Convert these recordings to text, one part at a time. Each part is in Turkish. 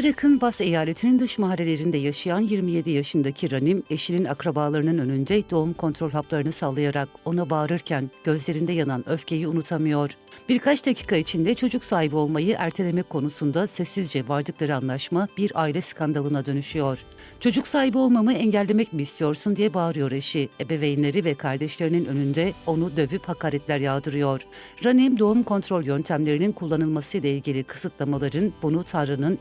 Irak'ın Bas eyaletinin dış mahallelerinde yaşayan 27 yaşındaki Ranim, eşinin akrabalarının önünde doğum kontrol haplarını sallayarak ona bağırırken gözlerinde yanan öfkeyi unutamıyor. Birkaç dakika içinde çocuk sahibi olmayı ertelemek konusunda sessizce vardıkları anlaşma bir aile skandalına dönüşüyor. Çocuk sahibi olmamı engellemek mi istiyorsun diye bağırıyor eşi. Ebeveynleri ve kardeşlerinin önünde onu dövüp hakaretler yağdırıyor. Ranim doğum kontrol yöntemlerinin kullanılmasıyla ilgili kısıtlamaların bunu Tanrı'nın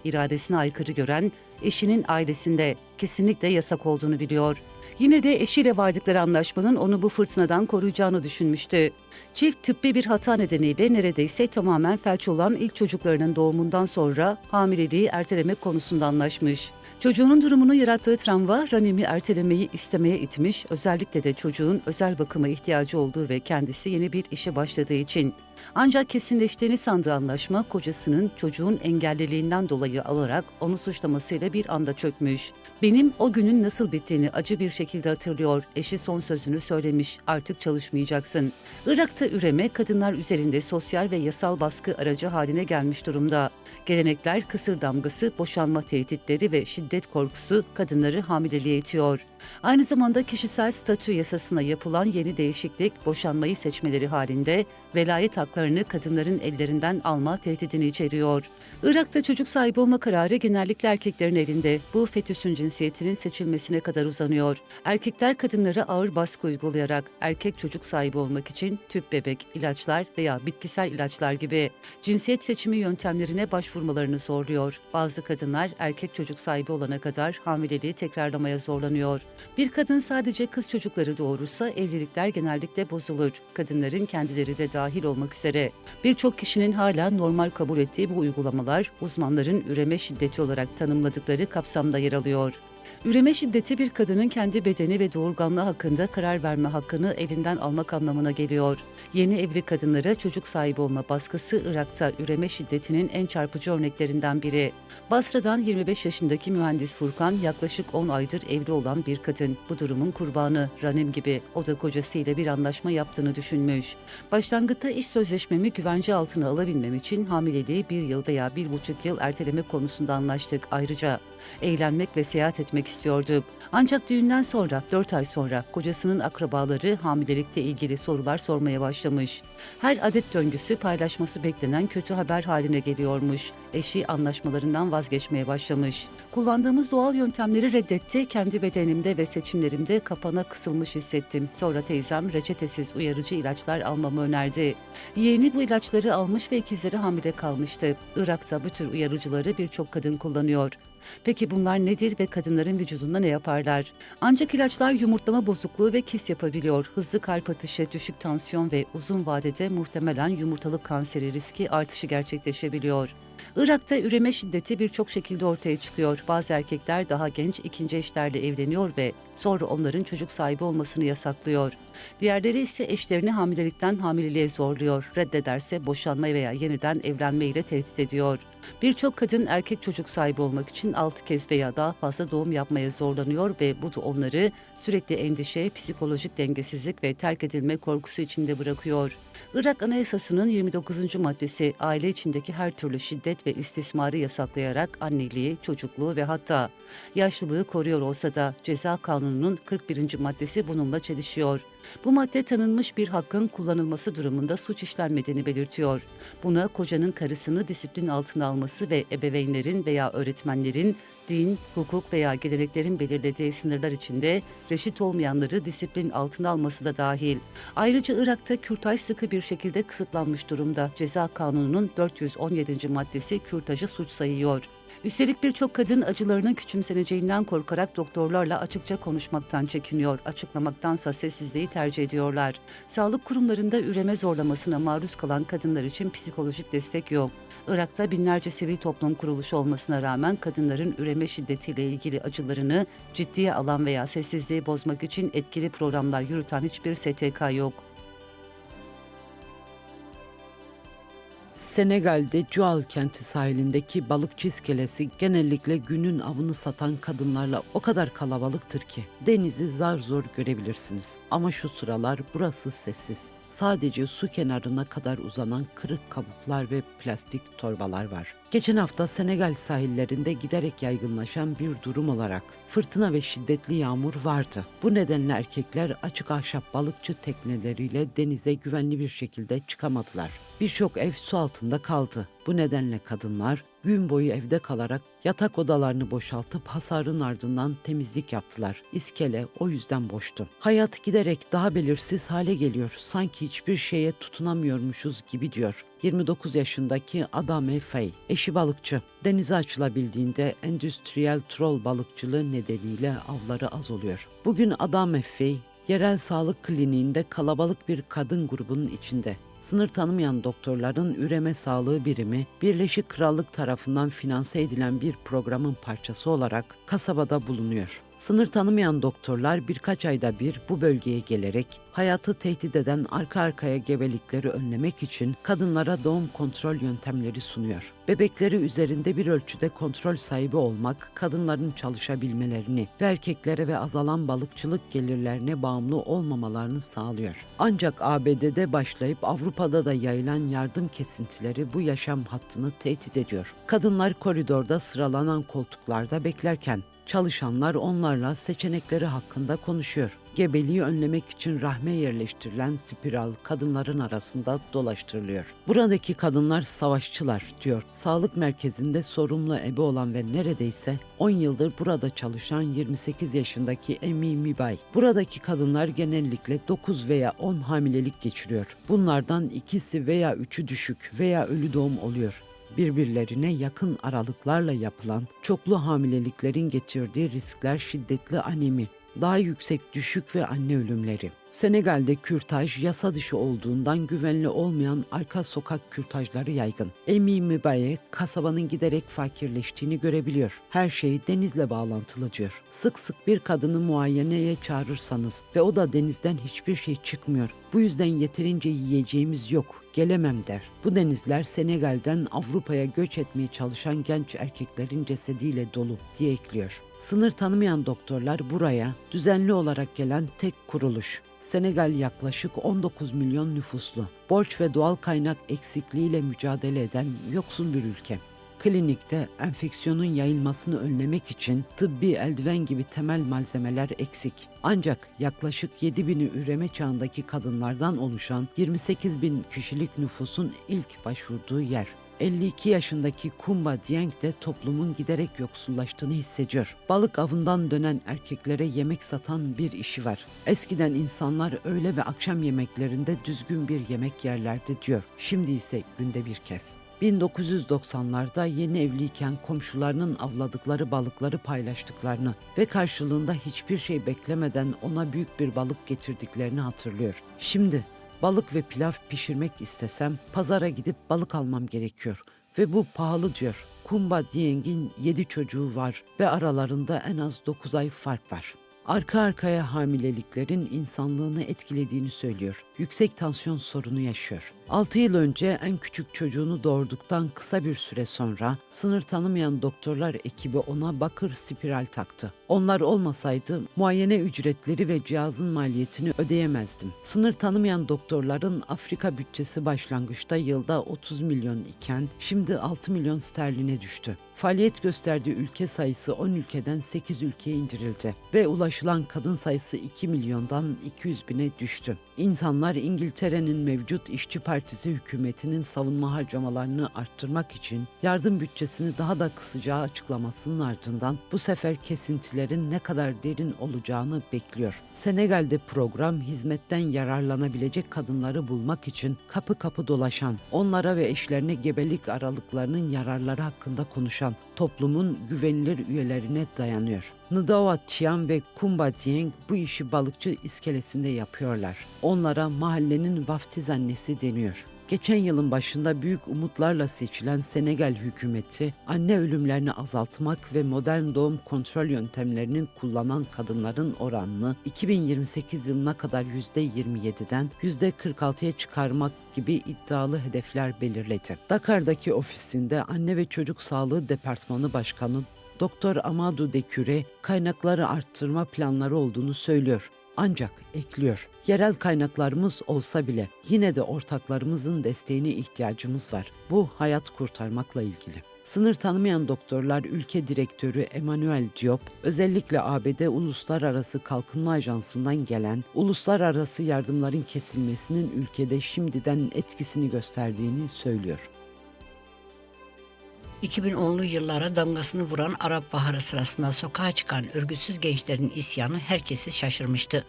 iradesine aykırı gören eşinin ailesinde kesinlikle yasak olduğunu biliyor. Yine de eşiyle vardıkları anlaşmanın onu bu fırtınadan koruyacağını düşünmüştü. Çift tıbbi bir hata nedeniyle neredeyse tamamen felç olan ilk çocuklarının doğumundan sonra hamileliği ertelemek konusunda anlaşmış. Çocuğunun durumunu yarattığı travma Ranim'i ertelemeyi istemeye itmiş, özellikle de çocuğun özel bakıma ihtiyacı olduğu ve kendisi yeni bir işe başladığı için. Ancak kesinleştiğini sandığı anlaşma kocasının çocuğun engelliliğinden dolayı alarak onu suçlamasıyla bir anda çökmüş. Benim o günün nasıl bittiğini acı bir şekilde hatırlıyor. Eşi son sözünü söylemiş. Artık çalışmayacaksın. Irak'ta üreme kadınlar üzerinde sosyal ve yasal baskı aracı haline gelmiş durumda. Gelenekler, kısır damgası, boşanma tehditleri ve şiddet korkusu kadınları hamileliğe itiyor. Aynı zamanda kişisel statü yasasına yapılan yeni değişiklik boşanmayı seçmeleri halinde velayet haklarını kadınların ellerinden alma tehdidini içeriyor. Irak'ta çocuk sahibi olma kararı genellikle erkeklerin elinde. Bu fetüsün cinsiyetinin seçilmesine kadar uzanıyor. Erkekler kadınlara ağır baskı uygulayarak erkek çocuk sahibi olmak için tüp bebek, ilaçlar veya bitkisel ilaçlar gibi cinsiyet seçimi yöntemlerine başvurmalarını zorluyor. Bazı kadınlar erkek çocuk sahibi olana kadar hamileliği tekrarlamaya zorlanıyor. Bir kadın sadece kız çocukları doğurursa evlilikler genellikle bozulur. Kadınların kendileri de dahil olmak üzere. Birçok kişinin hala normal kabul ettiği bu uygulamalar uzmanların üreme şiddeti olarak tanımladıkları kapsamda yer alıyor. Üreme şiddeti bir kadının kendi bedeni ve doğurganlığı hakkında karar verme hakkını elinden almak anlamına geliyor. Yeni evli kadınlara çocuk sahibi olma baskısı Irak'ta üreme şiddetinin en çarpıcı örneklerinden biri. Basra'dan 25 yaşındaki mühendis Furkan yaklaşık 10 aydır evli olan bir kadın. Bu durumun kurbanı Ranim gibi o da kocasıyla bir anlaşma yaptığını düşünmüş. Başlangıçta iş sözleşmemi güvence altına alabilmem için hamileliği bir yıl veya bir buçuk yıl ertelemek konusunda anlaştık. Ayrıca eğlenmek ve seyahat etmek istiyorduk. Ancak düğünden sonra 4 ay sonra kocasının akrabaları hamilelikle ilgili sorular sormaya başlamış. Her adet döngüsü paylaşması beklenen kötü haber haline geliyormuş. Eşi anlaşmalarından vazgeçmeye başlamış. Kullandığımız doğal yöntemleri reddetti. Kendi bedenimde ve seçimlerimde kapana kısılmış hissettim. Sonra teyzem reçetesiz uyarıcı ilaçlar almamı önerdi. Yeğeni bu ilaçları almış ve ikizleri hamile kalmıştı. Irak'ta bu tür uyarıcıları birçok kadın kullanıyor. Peki bunlar nedir ve kadınların vücudunda ne yaparlar? Ancak ilaçlar yumurtlama bozukluğu ve kis yapabiliyor. Hızlı kalp atışı, düşük tansiyon ve uzun vadede muhtemelen yumurtalık kanseri riski artışı gerçekleşebiliyor. Irak'ta üreme şiddeti birçok şekilde ortaya çıkıyor. Bazı erkekler daha genç ikinci eşlerle evleniyor ve sonra onların çocuk sahibi olmasını yasaklıyor. Diğerleri ise eşlerini hamilelikten hamileliğe zorluyor. Reddederse boşanma veya yeniden evlenme ile tehdit ediyor. Birçok kadın erkek çocuk sahibi olmak için 6 kez veya daha fazla doğum yapmaya zorlanıyor ve bu da onları sürekli endişe, psikolojik dengesizlik ve terk edilme korkusu içinde bırakıyor. Irak Anayasası'nın 29. maddesi aile içindeki her türlü şiddet ve istismarı yasaklayarak anneliği, çocukluğu ve hatta yaşlılığı koruyor olsa da ceza kanununun 41. maddesi bununla çelişiyor. Bu madde tanınmış bir hakkın kullanılması durumunda suç işlenmediğini belirtiyor. Buna kocanın karısını disiplin altına alması ve ebeveynlerin veya öğretmenlerin din, hukuk veya geleneklerin belirlediği sınırlar içinde reşit olmayanları disiplin altına alması da dahil. Ayrıca Irak'ta kürtaj sıkı bir şekilde kısıtlanmış durumda. Ceza kanununun 417. maddesi kürtajı suç sayıyor. Üstelik birçok kadın acılarının küçümseneceğinden korkarak doktorlarla açıkça konuşmaktan çekiniyor. Açıklamaktansa sessizliği tercih ediyorlar. Sağlık kurumlarında üreme zorlamasına maruz kalan kadınlar için psikolojik destek yok. Irak'ta binlerce sivil toplum kuruluşu olmasına rağmen kadınların üreme şiddetiyle ilgili acılarını ciddiye alan veya sessizliği bozmak için etkili programlar yürüten hiçbir STK yok. Senegal'de Cual kenti sahilindeki balıkçı iskelesi genellikle günün avını satan kadınlarla o kadar kalabalıktır ki denizi zar zor görebilirsiniz. Ama şu sıralar burası sessiz. Sadece su kenarına kadar uzanan kırık kabuklar ve plastik torbalar var. Geçen hafta Senegal sahillerinde giderek yaygınlaşan bir durum olarak fırtına ve şiddetli yağmur vardı. Bu nedenle erkekler açık ahşap balıkçı tekneleriyle denize güvenli bir şekilde çıkamadılar. Birçok ev su altında kaldı. Bu nedenle kadınlar gün boyu evde kalarak yatak odalarını boşaltıp hasarın ardından temizlik yaptılar. İskele o yüzden boştu. Hayat giderek daha belirsiz hale geliyor. Sanki hiçbir şeye tutunamıyormuşuz gibi diyor. 29 yaşındaki Adame Fey, eşi balıkçı. Denize açılabildiğinde endüstriyel troll balıkçılığı nedeniyle avları az oluyor. Bugün Adame Fey, yerel sağlık kliniğinde kalabalık bir kadın grubunun içinde. Sınır tanımayan doktorların üreme sağlığı birimi Birleşik Krallık tarafından finanse edilen bir programın parçası olarak kasabada bulunuyor. Sınır tanımayan doktorlar birkaç ayda bir bu bölgeye gelerek hayatı tehdit eden arka arkaya gebelikleri önlemek için kadınlara doğum kontrol yöntemleri sunuyor. Bebekleri üzerinde bir ölçüde kontrol sahibi olmak, kadınların çalışabilmelerini ve erkeklere ve azalan balıkçılık gelirlerine bağımlı olmamalarını sağlıyor. Ancak ABD'de başlayıp Avrupa'da da yayılan yardım kesintileri bu yaşam hattını tehdit ediyor. Kadınlar koridorda sıralanan koltuklarda beklerken Çalışanlar onlarla seçenekleri hakkında konuşuyor. Gebeliği önlemek için rahme yerleştirilen spiral kadınların arasında dolaştırılıyor. Buradaki kadınlar savaşçılar diyor. Sağlık merkezinde sorumlu ebe olan ve neredeyse 10 yıldır burada çalışan 28 yaşındaki Emi Mibay. Buradaki kadınlar genellikle 9 veya 10 hamilelik geçiriyor. Bunlardan ikisi veya üçü düşük veya ölü doğum oluyor birbirlerine yakın aralıklarla yapılan çoklu hamileliklerin getirdiği riskler şiddetli anemi, daha yüksek düşük ve anne ölümleri. Senegal'de kürtaj yasa dışı olduğundan güvenli olmayan arka sokak kürtajları yaygın. Emi Mibaye kasabanın giderek fakirleştiğini görebiliyor. Her şey denizle bağlantılı diyor. Sık sık bir kadını muayeneye çağırırsanız ve o da denizden hiçbir şey çıkmıyor. Bu yüzden yeterince yiyeceğimiz yok, gelemem der. Bu denizler Senegal'den Avrupa'ya göç etmeye çalışan genç erkeklerin cesediyle dolu diye ekliyor. Sınır tanımayan doktorlar buraya düzenli olarak gelen tek kuruluş. Senegal yaklaşık 19 milyon nüfuslu, borç ve doğal kaynak eksikliğiyle mücadele eden yoksul bir ülke. Klinikte enfeksiyonun yayılmasını önlemek için tıbbi eldiven gibi temel malzemeler eksik. Ancak yaklaşık 7 bini üreme çağındaki kadınlardan oluşan 28 bin kişilik nüfusun ilk başvurduğu yer. 52 yaşındaki Kumba Dieng de toplumun giderek yoksullaştığını hissediyor. Balık avından dönen erkeklere yemek satan bir işi var. Eskiden insanlar öğle ve akşam yemeklerinde düzgün bir yemek yerlerdi diyor. Şimdi ise günde bir kez. 1990'larda yeni evliyken komşularının avladıkları balıkları paylaştıklarını ve karşılığında hiçbir şey beklemeden ona büyük bir balık getirdiklerini hatırlıyor. Şimdi balık ve pilav pişirmek istesem pazara gidip balık almam gerekiyor ve bu pahalı diyor. Kumba Dieng'in 7 çocuğu var ve aralarında en az 9 ay fark var. Arka arkaya hamileliklerin insanlığını etkilediğini söylüyor. Yüksek tansiyon sorunu yaşıyor. 6 yıl önce en küçük çocuğunu doğurduktan kısa bir süre sonra sınır tanımayan doktorlar ekibi ona bakır spiral taktı. Onlar olmasaydı muayene ücretleri ve cihazın maliyetini ödeyemezdim. Sınır tanımayan doktorların Afrika bütçesi başlangıçta yılda 30 milyon iken şimdi 6 milyon sterline düştü. Faaliyet gösterdiği ülke sayısı 10 ülkeden 8 ülkeye indirildi ve ulaşılan kadın sayısı 2 milyondan 200 bine düştü. İnsanlar İngiltere'nin mevcut işçi partisi hükümetinin savunma harcamalarını arttırmak için yardım bütçesini daha da kısacağı açıklamasının ardından bu sefer kesintilerin ne kadar derin olacağını bekliyor. Senegal'de program hizmetten yararlanabilecek kadınları bulmak için kapı kapı dolaşan, onlara ve eşlerine gebelik aralıklarının yararları hakkında konuşan toplumun güvenilir üyelerine dayanıyor. Ndawa Tian ve Kumba Dieng bu işi balıkçı iskelesinde yapıyorlar. Onlara mahallenin vaftiz annesi deniyor. Geçen yılın başında büyük umutlarla seçilen Senegal hükümeti anne ölümlerini azaltmak ve modern doğum kontrol yöntemlerinin kullanan kadınların oranını 2028 yılına kadar %27'den %46'ya çıkarmak gibi iddialı hedefler belirledi. Dakar'daki ofisinde Anne ve Çocuk Sağlığı Departmanı Başkanı Doktor Amadou Dekure kaynakları arttırma planları olduğunu söylüyor. Ancak ekliyor. Yerel kaynaklarımız olsa bile yine de ortaklarımızın desteğine ihtiyacımız var. Bu hayat kurtarmakla ilgili. Sınır tanımayan doktorlar ülke direktörü Emmanuel Diop özellikle ABD Uluslararası Kalkınma Ajansı'ndan gelen uluslararası yardımların kesilmesinin ülkede şimdiden etkisini gösterdiğini söylüyor. 2010'lu yıllara damgasını vuran Arap Baharı sırasında sokağa çıkan örgütsüz gençlerin isyanı herkesi şaşırmıştı.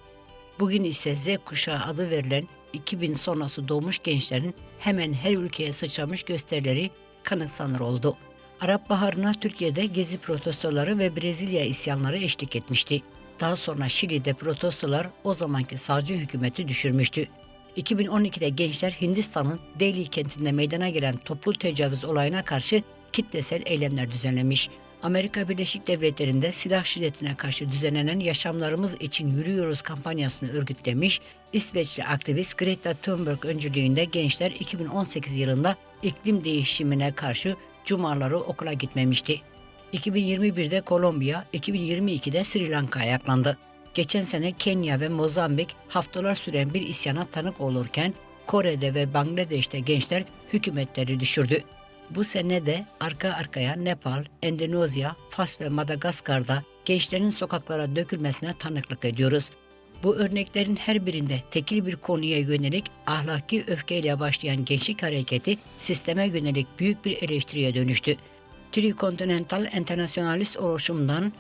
Bugün ise Z kuşağı adı verilen 2000 sonrası doğmuş gençlerin hemen her ülkeye sıçramış gösterileri kanıksanır oldu. Arap Baharı'na Türkiye'de gezi protestoları ve Brezilya isyanları eşlik etmişti. Daha sonra Şili'de protestolar o zamanki sağcı hükümeti düşürmüştü. 2012'de gençler Hindistan'ın Delhi kentinde meydana gelen toplu tecavüz olayına karşı kitlesel eylemler düzenlemiş. Amerika Birleşik Devletleri'nde silah şiddetine karşı düzenlenen Yaşamlarımız için Yürüyoruz kampanyasını örgütlemiş, İsveçli aktivist Greta Thunberg öncülüğünde gençler 2018 yılında iklim değişimine karşı cumaları okula gitmemişti. 2021'de Kolombiya, 2022'de Sri Lanka ayaklandı. Geçen sene Kenya ve Mozambik haftalar süren bir isyana tanık olurken Kore'de ve Bangladeş'te gençler hükümetleri düşürdü. Bu sene de arka arkaya Nepal, Endonezya, Fas ve Madagaskar'da gençlerin sokaklara dökülmesine tanıklık ediyoruz. Bu örneklerin her birinde tekil bir konuya yönelik ahlaki öfkeyle başlayan gençlik hareketi sisteme yönelik büyük bir eleştiriye dönüştü. Trikontinental Enternasyonalist oluşumdan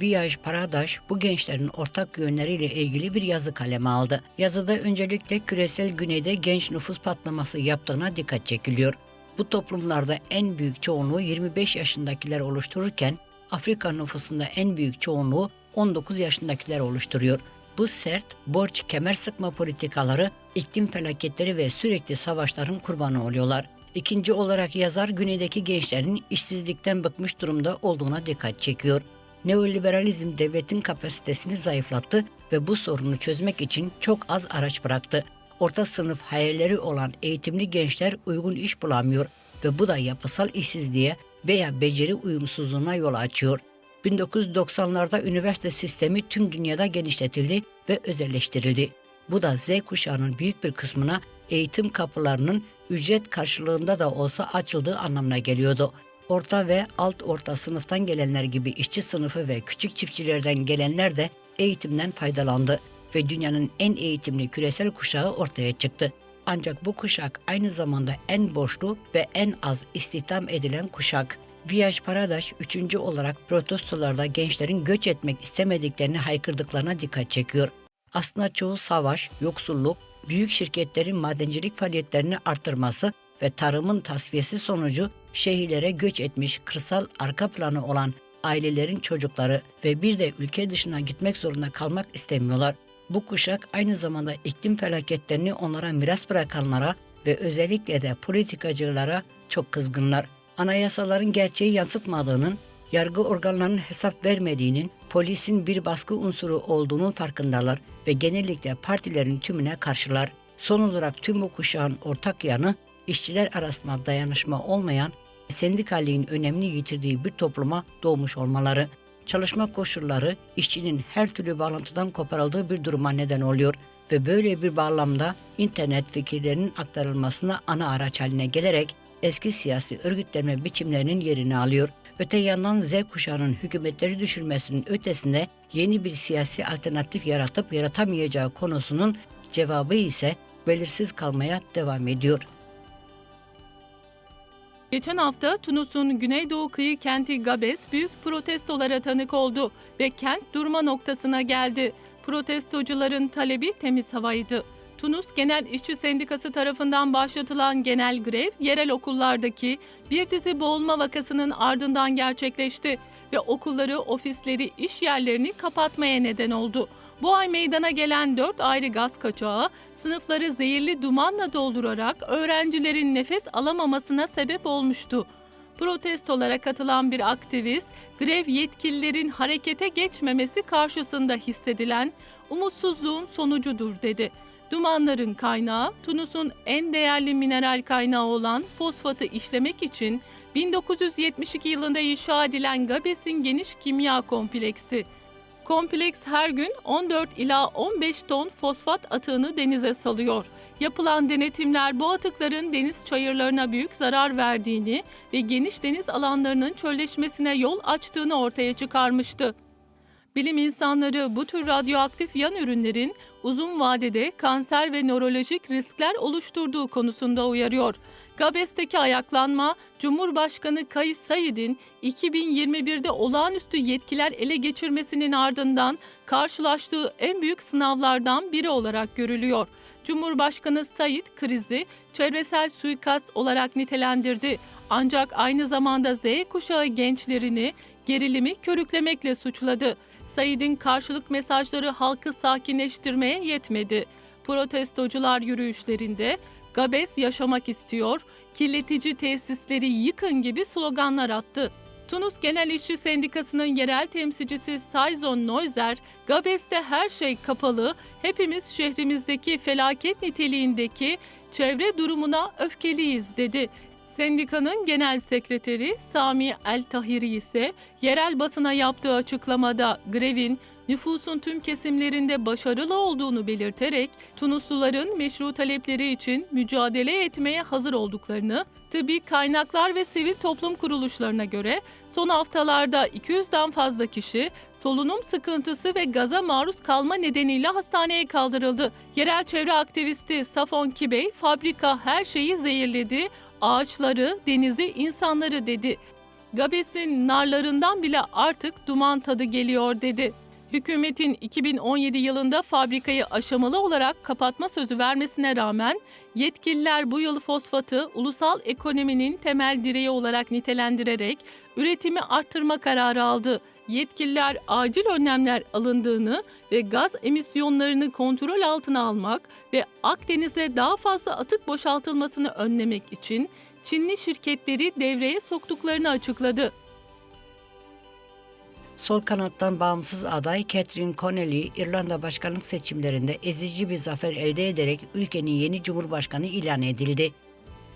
Viyaj Paradaş bu gençlerin ortak yönleriyle ilgili bir yazı kaleme aldı. Yazıda öncelikle küresel güneyde genç nüfus patlaması yaptığına dikkat çekiliyor. Bu toplumlarda en büyük çoğunluğu 25 yaşındakiler oluştururken Afrika nüfusunda en büyük çoğunluğu 19 yaşındakiler oluşturuyor. Bu sert, borç kemer sıkma politikaları, iklim felaketleri ve sürekli savaşların kurbanı oluyorlar. İkinci olarak yazar güneydeki gençlerin işsizlikten bıkmış durumda olduğuna dikkat çekiyor. Neoliberalizm devletin kapasitesini zayıflattı ve bu sorunu çözmek için çok az araç bıraktı. Orta sınıf hayalleri olan eğitimli gençler uygun iş bulamıyor ve bu da yapısal işsizliğe veya beceri uyumsuzluğuna yol açıyor. 1990'larda üniversite sistemi tüm dünyada genişletildi ve özelleştirildi. Bu da Z kuşağının büyük bir kısmına eğitim kapılarının ücret karşılığında da olsa açıldığı anlamına geliyordu. Orta ve alt orta sınıftan gelenler gibi işçi sınıfı ve küçük çiftçilerden gelenler de eğitimden faydalandı ve dünyanın en eğitimli küresel kuşağı ortaya çıktı. Ancak bu kuşak aynı zamanda en borçlu ve en az istihdam edilen kuşak. Viyaj Paradaş üçüncü olarak protestolarda gençlerin göç etmek istemediklerini haykırdıklarına dikkat çekiyor. Aslında çoğu savaş, yoksulluk, büyük şirketlerin madencilik faaliyetlerini arttırması ve tarımın tasfiyesi sonucu şehirlere göç etmiş kırsal arka planı olan ailelerin çocukları ve bir de ülke dışına gitmek zorunda kalmak istemiyorlar. Bu kuşak aynı zamanda iklim felaketlerini onlara miras bırakanlara ve özellikle de politikacılara çok kızgınlar. Anayasaların gerçeği yansıtmadığının, yargı organlarının hesap vermediğinin, polisin bir baskı unsuru olduğunun farkındalar ve genellikle partilerin tümüne karşılar. Son olarak tüm bu kuşağın ortak yanı işçiler arasında dayanışma olmayan, sendikalliğin önemli yitirdiği bir topluma doğmuş olmaları çalışma koşulları işçinin her türlü bağlantıdan koparıldığı bir duruma neden oluyor ve böyle bir bağlamda internet fikirlerinin aktarılmasına ana araç haline gelerek eski siyasi örgütlenme biçimlerinin yerini alıyor. Öte yandan Z kuşağının hükümetleri düşürmesinin ötesinde yeni bir siyasi alternatif yaratıp yaratamayacağı konusunun cevabı ise belirsiz kalmaya devam ediyor. Geçen hafta Tunus'un güneydoğu kıyı kenti Gabes büyük protestolara tanık oldu ve kent durma noktasına geldi. Protestocuların talebi temiz havaydı. Tunus Genel İşçi Sendikası tarafından başlatılan genel grev yerel okullardaki bir dizi boğulma vakasının ardından gerçekleşti ve okulları, ofisleri, iş yerlerini kapatmaya neden oldu. Bu ay meydana gelen dört ayrı gaz kaçağı sınıfları zehirli dumanla doldurarak öğrencilerin nefes alamamasına sebep olmuştu. Protestolara katılan bir aktivist, grev yetkililerin harekete geçmemesi karşısında hissedilen umutsuzluğun sonucudur dedi. Dumanların kaynağı Tunus'un en değerli mineral kaynağı olan fosfatı işlemek için 1972 yılında inşa edilen Gabes'in geniş kimya kompleksi. Kompleks her gün 14 ila 15 ton fosfat atığını denize salıyor. Yapılan denetimler bu atıkların deniz çayırlarına büyük zarar verdiğini ve geniş deniz alanlarının çölleşmesine yol açtığını ortaya çıkarmıştı. Bilim insanları bu tür radyoaktif yan ürünlerin uzun vadede kanser ve nörolojik riskler oluşturduğu konusunda uyarıyor. Gabes'teki ayaklanma, Cumhurbaşkanı Kayıs Said'in 2021'de olağanüstü yetkiler ele geçirmesinin ardından karşılaştığı en büyük sınavlardan biri olarak görülüyor. Cumhurbaşkanı Said krizi çevresel suikast olarak nitelendirdi. Ancak aynı zamanda Z kuşağı gençlerini gerilimi körüklemekle suçladı. Said'in karşılık mesajları halkı sakinleştirmeye yetmedi. Protestocular yürüyüşlerinde Gabes yaşamak istiyor, kirletici tesisleri yıkın gibi sloganlar attı. Tunus Genel İşçi Sendikası'nın yerel temsilcisi Sayzon Neuser, Gabes'te her şey kapalı, hepimiz şehrimizdeki felaket niteliğindeki çevre durumuna öfkeliyiz dedi. Sendikanın genel sekreteri Sami El Tahiri ise yerel basına yaptığı açıklamada grevin nüfusun tüm kesimlerinde başarılı olduğunu belirterek Tunusluların meşru talepleri için mücadele etmeye hazır olduklarını, tıbbi kaynaklar ve sivil toplum kuruluşlarına göre son haftalarda 200'den fazla kişi solunum sıkıntısı ve gaza maruz kalma nedeniyle hastaneye kaldırıldı. Yerel çevre aktivisti Safon Kibey, fabrika her şeyi zehirledi, ağaçları, denizi, insanları dedi. Gabes'in narlarından bile artık duman tadı geliyor dedi. Hükümetin 2017 yılında fabrikayı aşamalı olarak kapatma sözü vermesine rağmen yetkililer bu yıl fosfatı ulusal ekonominin temel direği olarak nitelendirerek üretimi arttırma kararı aldı. Yetkililer acil önlemler alındığını ve gaz emisyonlarını kontrol altına almak ve Akdeniz'e daha fazla atık boşaltılmasını önlemek için Çinli şirketleri devreye soktuklarını açıkladı. Sol kanattan bağımsız aday Catherine Connelly, İrlanda başkanlık seçimlerinde ezici bir zafer elde ederek ülkenin yeni cumhurbaşkanı ilan edildi.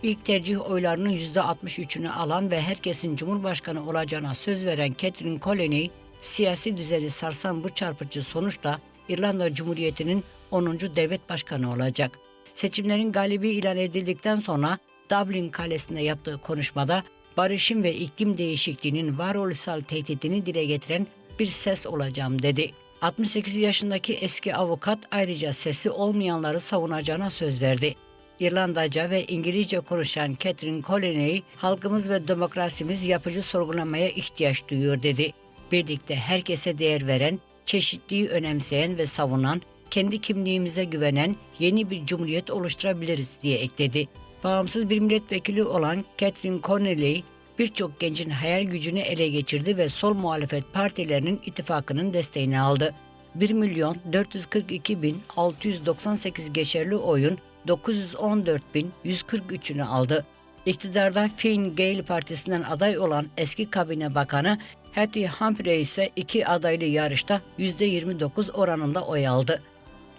İlk tercih oylarının %63'ünü alan ve herkesin cumhurbaşkanı olacağına söz veren Catherine Connelly, siyasi düzeni sarsan bu çarpıcı sonuçla İrlanda Cumhuriyeti'nin 10. devlet başkanı olacak. Seçimlerin galibi ilan edildikten sonra Dublin Kalesi'nde yaptığı konuşmada barışın ve iklim değişikliğinin varoluşsal tehdidini dile getiren bir ses olacağım dedi. 68 yaşındaki eski avukat ayrıca sesi olmayanları savunacağına söz verdi. İrlandaca ve İngilizce konuşan Catherine Colonney, halkımız ve demokrasimiz yapıcı sorgulamaya ihtiyaç duyuyor dedi. Birlikte herkese değer veren, çeşitliği önemseyen ve savunan, kendi kimliğimize güvenen yeni bir cumhuriyet oluşturabiliriz diye ekledi. Bağımsız bir milletvekili olan Catherine Connelly, birçok gencin hayal gücünü ele geçirdi ve sol muhalefet partilerinin ittifakının desteğini aldı. 1 milyon 442 bin 698 geçerli oyun 914 bin 143'ünü aldı. İktidarda Fine Gael partisinden aday olan eski kabine bakanı Hattie Humphrey ise iki adaylı yarışta %29 oranında oy aldı.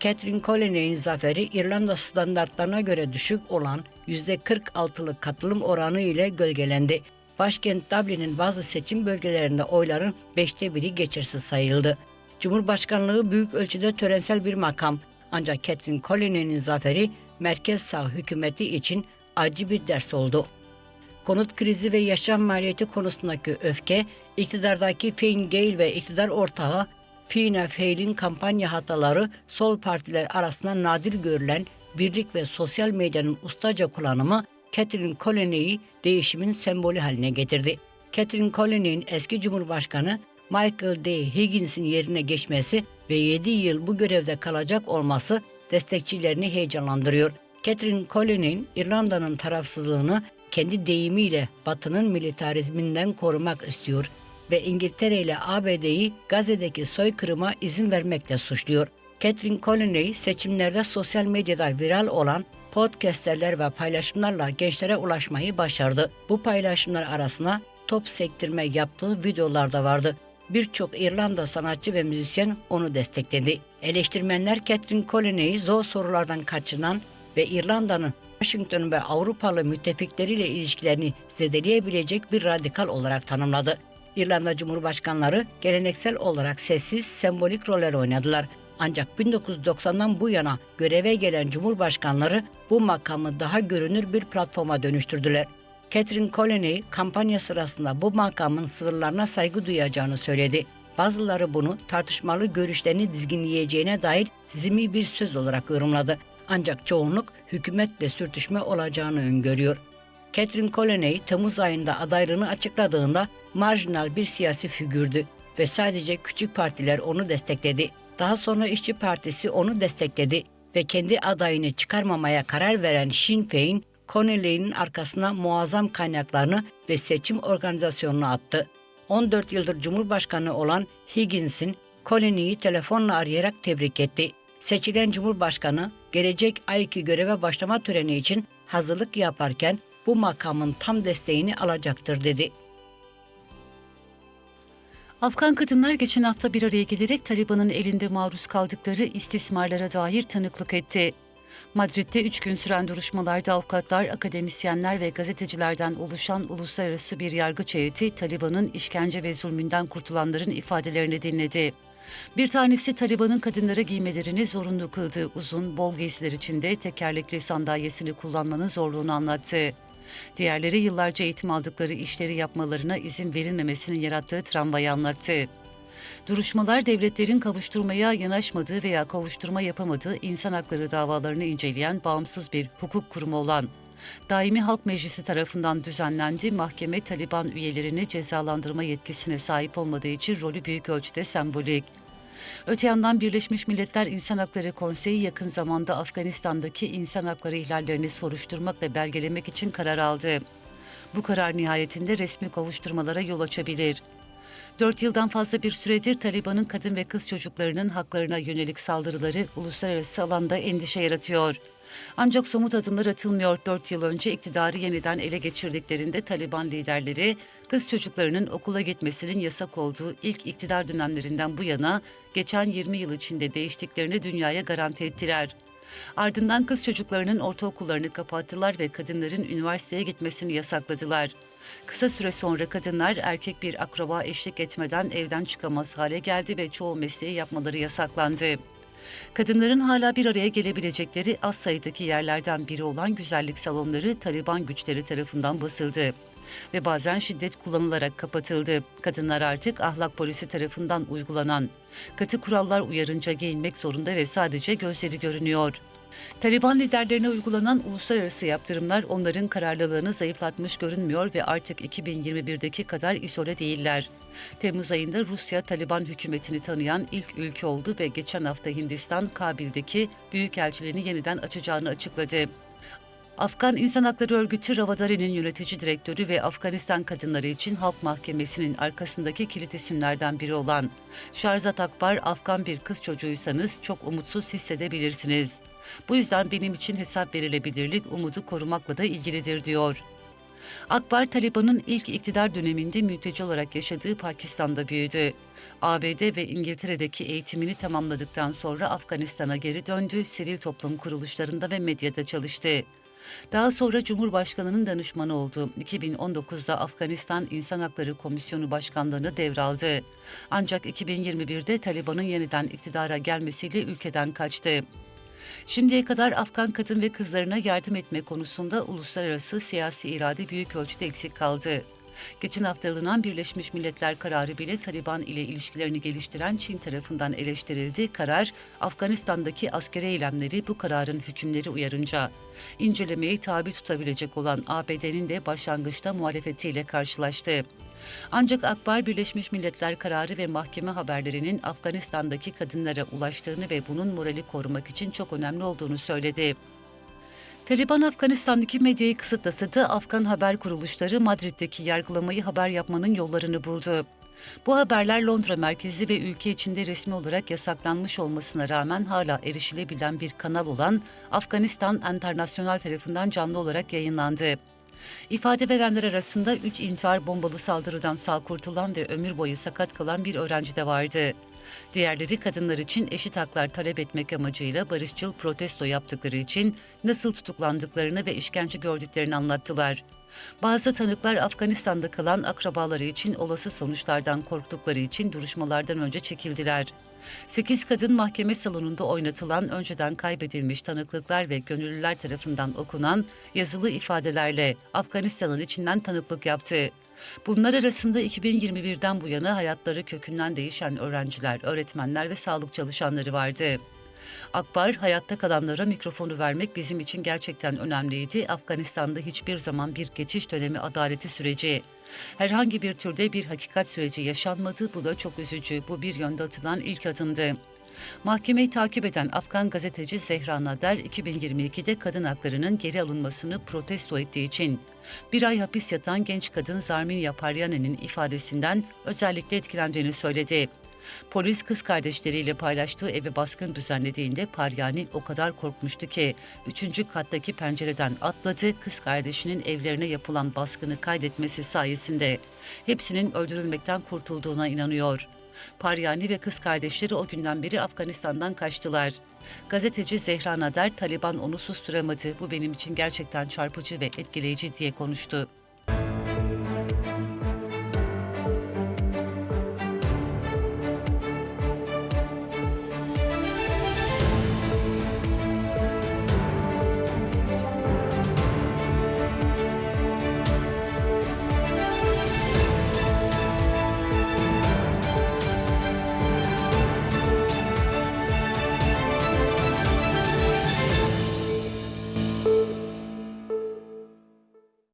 Catherine Colonney'in zaferi İrlanda standartlarına göre düşük olan %46'lık katılım oranı ile gölgelendi. Başkent Dublin'in bazı seçim bölgelerinde oyların beşte biri geçersiz sayıldı. Cumhurbaşkanlığı büyük ölçüde törensel bir makam. Ancak Catherine Colonney'nin zaferi merkez sağ hükümeti için acı bir ders oldu. Konut krizi ve yaşam maliyeti konusundaki öfke, iktidardaki Fine Gael ve iktidar ortağı Fianna Fáil'in kampanya hataları sol partiler arasında nadir görülen birlik ve sosyal medyanın ustaca kullanımı Catherine Colonney'i değişimin sembolü haline getirdi. Catherine Colonney'in eski cumhurbaşkanı Michael D. Higgins'in yerine geçmesi ve 7 yıl bu görevde kalacak olması destekçilerini heyecanlandırıyor. Catherine Colonney'in İrlanda'nın tarafsızlığını kendi deyimiyle Batı'nın militarizminden korumak istiyor ve İngiltere ile ABD'yi Gazze'deki soykırıma izin vermekle suçluyor. Catherine Colonney seçimlerde sosyal medyada viral olan podcastlerler ve paylaşımlarla gençlere ulaşmayı başardı. Bu paylaşımlar arasında top sektirme yaptığı videolar da vardı. Birçok İrlanda sanatçı ve müzisyen onu destekledi. Eleştirmenler Catherine Colonney'i zor sorulardan kaçınan ve İrlanda'nın Washington ve Avrupalı müttefikleriyle ilişkilerini zedeleyebilecek bir radikal olarak tanımladı. İrlanda Cumhurbaşkanları geleneksel olarak sessiz, sembolik roller oynadılar. Ancak 1990'dan bu yana göreve gelen cumhurbaşkanları bu makamı daha görünür bir platforma dönüştürdüler. Catherine Colonney kampanya sırasında bu makamın sınırlarına saygı duyacağını söyledi. Bazıları bunu tartışmalı görüşlerini dizginleyeceğine dair zimi bir söz olarak yorumladı. Ancak çoğunluk hükümetle sürtüşme olacağını öngörüyor. Catherine Colonney Temmuz ayında adaylığını açıkladığında marjinal bir siyasi figürdü ve sadece küçük partiler onu destekledi. Daha sonra İşçi Partisi onu destekledi ve kendi adayını çıkarmamaya karar veren Sinn Féin, Connolly'nin arkasına muazzam kaynaklarını ve seçim organizasyonunu attı. 14 yıldır Cumhurbaşkanı olan Higgins'in Connolly'yi telefonla arayarak tebrik etti. Seçilen Cumhurbaşkanı gelecek ayki göreve başlama töreni için hazırlık yaparken bu makamın tam desteğini alacaktır dedi. Afgan kadınlar geçen hafta bir araya gelerek Taliban'ın elinde maruz kaldıkları istismarlara dair tanıklık etti. Madrid'de üç gün süren duruşmalarda avukatlar, akademisyenler ve gazetecilerden oluşan uluslararası bir yargıç heyeti Taliban'ın işkence ve zulmünden kurtulanların ifadelerini dinledi. Bir tanesi Taliban'ın kadınlara giymelerini zorunlu kıldığı uzun, bol giysiler içinde tekerlekli sandalyesini kullanmanın zorluğunu anlattı. Diğerleri yıllarca eğitim aldıkları işleri yapmalarına izin verilmemesinin yarattığı travmayı anlattı. Duruşmalar devletlerin kavuşturmaya yanaşmadığı veya kavuşturma yapamadığı insan hakları davalarını inceleyen bağımsız bir hukuk kurumu olan Daimi Halk Meclisi tarafından düzenlendi. Mahkeme Taliban üyelerini cezalandırma yetkisine sahip olmadığı için rolü büyük ölçüde sembolik. Öte yandan Birleşmiş Milletler İnsan Hakları Konseyi yakın zamanda Afganistan'daki insan hakları ihlallerini soruşturmak ve belgelemek için karar aldı. Bu karar nihayetinde resmi kavuşturmalara yol açabilir. Dört yıldan fazla bir süredir Taliban'ın kadın ve kız çocuklarının haklarına yönelik saldırıları uluslararası alanda endişe yaratıyor. Ancak somut adımlar atılmıyor. Dört yıl önce iktidarı yeniden ele geçirdiklerinde Taliban liderleri kız çocuklarının okula gitmesinin yasak olduğu ilk iktidar dönemlerinden bu yana geçen 20 yıl içinde değiştiklerini dünyaya garanti ettiler. Ardından kız çocuklarının ortaokullarını kapattılar ve kadınların üniversiteye gitmesini yasakladılar. Kısa süre sonra kadınlar erkek bir akraba eşlik etmeden evden çıkamaz hale geldi ve çoğu mesleği yapmaları yasaklandı. Kadınların hala bir araya gelebilecekleri az sayıdaki yerlerden biri olan güzellik salonları Taliban güçleri tarafından basıldı ve bazen şiddet kullanılarak kapatıldı. Kadınlar artık ahlak polisi tarafından uygulanan katı kurallar uyarınca giyinmek zorunda ve sadece gözleri görünüyor. Taliban liderlerine uygulanan uluslararası yaptırımlar onların kararlılığını zayıflatmış görünmüyor ve artık 2021'deki kadar izole değiller. Temmuz ayında Rusya Taliban hükümetini tanıyan ilk ülke oldu ve geçen hafta Hindistan Kabil'deki büyükelçiliğini yeniden açacağını açıkladı. Afgan İnsan Hakları Örgütü Ravadari'nin yönetici direktörü ve Afganistan kadınları için Halk Mahkemesi'nin arkasındaki kilit isimlerden biri olan Şarzat Akbar, Afgan bir kız çocuğuysanız çok umutsuz hissedebilirsiniz. Bu yüzden benim için hesap verilebilirlik umudu korumakla da ilgilidir diyor. Akbar, Taliban'ın ilk iktidar döneminde mülteci olarak yaşadığı Pakistan'da büyüdü. ABD ve İngiltere'deki eğitimini tamamladıktan sonra Afganistan'a geri döndü, sivil toplum kuruluşlarında ve medyada çalıştı. Daha sonra Cumhurbaşkanı'nın danışmanı oldu. 2019'da Afganistan İnsan Hakları Komisyonu Başkanlığı'nı devraldı. Ancak 2021'de Taliban'ın yeniden iktidara gelmesiyle ülkeden kaçtı. Şimdiye kadar Afgan kadın ve kızlarına yardım etme konusunda uluslararası siyasi irade büyük ölçüde eksik kaldı. Geçen hafta alınan Birleşmiş Milletler kararı bile Taliban ile ilişkilerini geliştiren Çin tarafından eleştirildi. Karar, Afganistan'daki askeri eylemleri bu kararın hükümleri uyarınca incelemeyi tabi tutabilecek olan ABD'nin de başlangıçta muhalefetiyle karşılaştı. Ancak Akbar Birleşmiş Milletler kararı ve mahkeme haberlerinin Afganistan'daki kadınlara ulaştığını ve bunun morali korumak için çok önemli olduğunu söyledi. Taliban Afganistan'daki medyayı kısıtlasa da Afgan haber kuruluşları Madrid'deki yargılamayı haber yapmanın yollarını buldu. Bu haberler Londra merkezli ve ülke içinde resmi olarak yasaklanmış olmasına rağmen hala erişilebilen bir kanal olan Afganistan Internasyonal tarafından canlı olarak yayınlandı. İfade verenler arasında 3 intihar bombalı saldırıdan sağ kurtulan ve ömür boyu sakat kalan bir öğrenci de vardı. Diğerleri kadınlar için eşit haklar talep etmek amacıyla barışçıl protesto yaptıkları için nasıl tutuklandıklarını ve işkence gördüklerini anlattılar. Bazı tanıklar Afganistan'da kalan akrabaları için olası sonuçlardan korktukları için duruşmalardan önce çekildiler. 8 kadın mahkeme salonunda oynatılan önceden kaybedilmiş tanıklıklar ve gönüllüler tarafından okunan yazılı ifadelerle Afganistan'ın içinden tanıklık yaptı. Bunlar arasında 2021'den bu yana hayatları kökünden değişen öğrenciler, öğretmenler ve sağlık çalışanları vardı. Akbar, hayatta kalanlara mikrofonu vermek bizim için gerçekten önemliydi. Afganistan'da hiçbir zaman bir geçiş dönemi adaleti süreci. Herhangi bir türde bir hakikat süreci yaşanmadı. Bu da çok üzücü. Bu bir yönde atılan ilk adımdı. Mahkemeyi takip eden Afgan gazeteci Zehra Nader 2022'de kadın haklarının geri alınmasını protesto ettiği için bir ay hapis yatan genç kadın Zarmin Yaparyane'nin ifadesinden özellikle etkilendiğini söyledi. Polis kız kardeşleriyle paylaştığı eve baskın düzenlediğinde Paryani o kadar korkmuştu ki üçüncü kattaki pencereden atladı kız kardeşinin evlerine yapılan baskını kaydetmesi sayesinde hepsinin öldürülmekten kurtulduğuna inanıyor. Paryani ve kız kardeşleri o günden beri Afganistan'dan kaçtılar. Gazeteci Zehra Nader, Taliban onu susturamadı, bu benim için gerçekten çarpıcı ve etkileyici diye konuştu.